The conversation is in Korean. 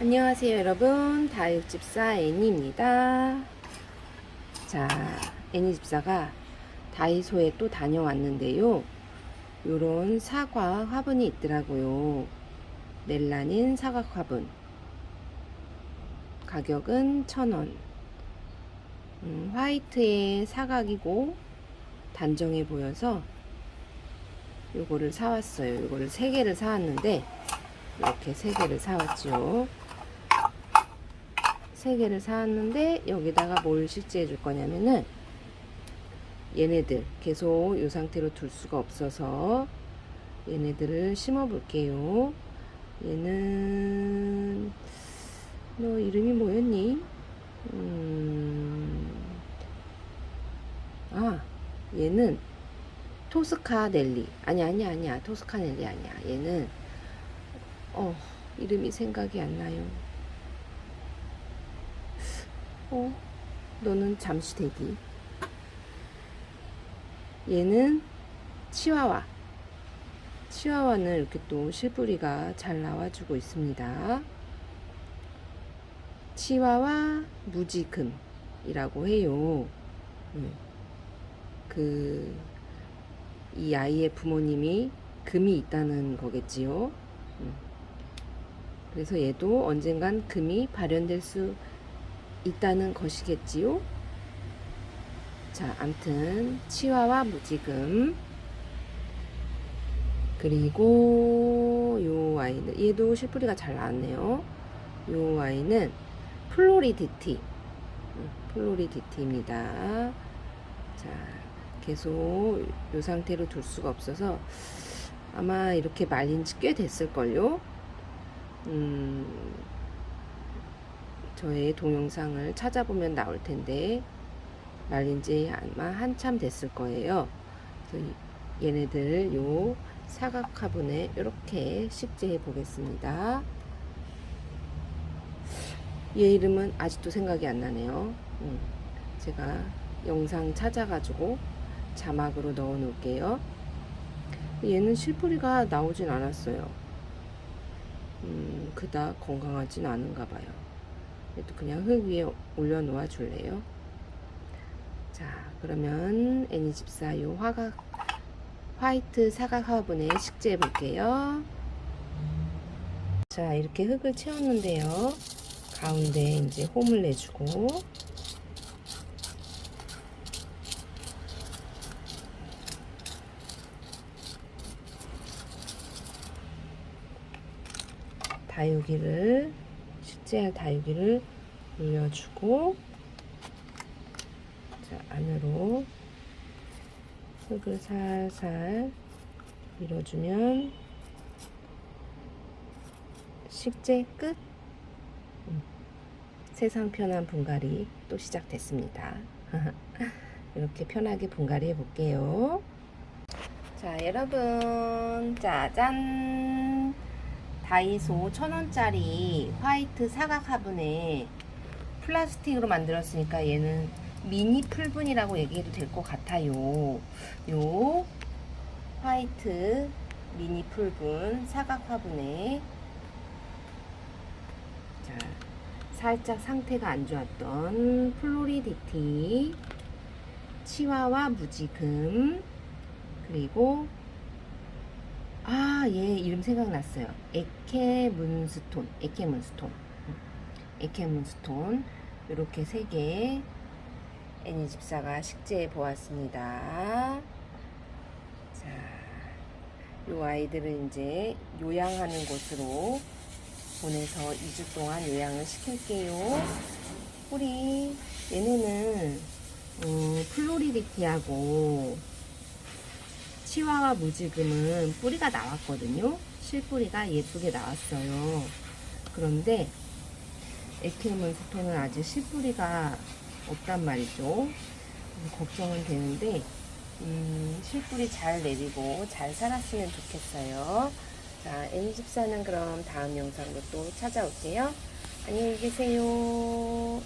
안녕하세요 여러분. 다육집사 애니입니다. 자 애니집사가 다이소에 또 다녀왔는데요. 요런 사과 화분이 있더라고요. 멜라닌 사과 화분. 가격은 1000원. 음, 화이트의 사각이고 단정해 보여서 요거를 사왔어요. 요거를 3개를 사왔는데 이렇게 3개를 사왔죠 세 개를 사왔는데 여기다가 뭘 실제해 줄 거냐면은 얘네들 계속 이 상태로 둘 수가 없어서 얘네들을 심어 볼게요. 얘는 너 이름이 뭐였니? 음, 아 얘는 토스카넬리 아니 아니 아니야 토스카넬리 아니야 얘는 어 이름이 생각이 안 나요. 어, 너는 잠시 대기. 얘는 치와와. 치와와는 이렇게 또 실뿌리가 잘 나와주고 있습니다. 치와와 무지금이라고 해요. 음. 그, 이 아이의 부모님이 금이 있다는 거겠지요. 음. 그래서 얘도 언젠간 금이 발현될 수 있다는 것이겠지요. 자, 암튼 치와와 무지금 그리고 요 아이는 얘도 실뿌리가 잘 나왔네요. 요 아이는 플로리디티 음, 플로리디티입니다. 자, 계속 요 상태로 둘 수가 없어서 아마 이렇게 말린 지 꽤 됐을걸요. 음, 저의 동영상을 찾아보면 나올 텐데 말린 지 아마 한참 됐을 거예요. 얘네들 요 사각 화분에 이렇게 식재해 보겠습니다. 얘 이름은 아직도 생각이 안 나네요. 음, 제가 영상 찾아가지고 자막으로 넣어 놓을게요. 얘는 실뿌리가 나오진 않았어요. 음, 그닥 건강하진 않은가 봐요. 그래도 그냥 흙 위에 올려놓아 줄래요? 자, 그러면 애니집사 요 화각 화이트 사각 화분에 식재해 볼게요. 자, 이렇게 흙을 채웠는데요. 가운데 이제 홈을 내주고 다육이를 식재할 다육이를 올려주고 자 안으로 흙을 살살 밀어주면 식재 끝. 음, 세상 편한 분갈이 또 시작됐습니다. 이렇게 편하게 분갈이 해볼게요. 자 여러분. 짜잔 다이소 천원짜리 화이트 사각 화분에 플라스틱으로 만들었으니까 얘는 미니 풀분이라고 얘기해도 될 것 같아요. 요 화이트 미니 풀분 사각 화분에 자 살짝 상태가 안 좋았던 플로리디티 치와와 무지금 그리고 아, 얘 이름 생각났어요. 에케문스톤, 에케문스톤, 에케문스톤 이렇게 세 개 애니 집사가 식재해 보았습니다. 자, 요 아이들을 이제 요양하는 곳으로 보내서 2주 동안 요양을 시킬게요. 우리 얘네는 음, 플로리디티하고 치와와 무지금은 뿌리가 나왔거든요. 실뿌리가 예쁘게 나왔어요. 그런데 에케몬 스톤은 아직 실뿌리가 없단 말이죠. 걱정은 되는데 음, 실뿌리 잘 내리고 잘 살았으면 좋겠어요. 자, 애니집사는 그럼 다음 영상으로 또 찾아올게요. 안녕히 계세요.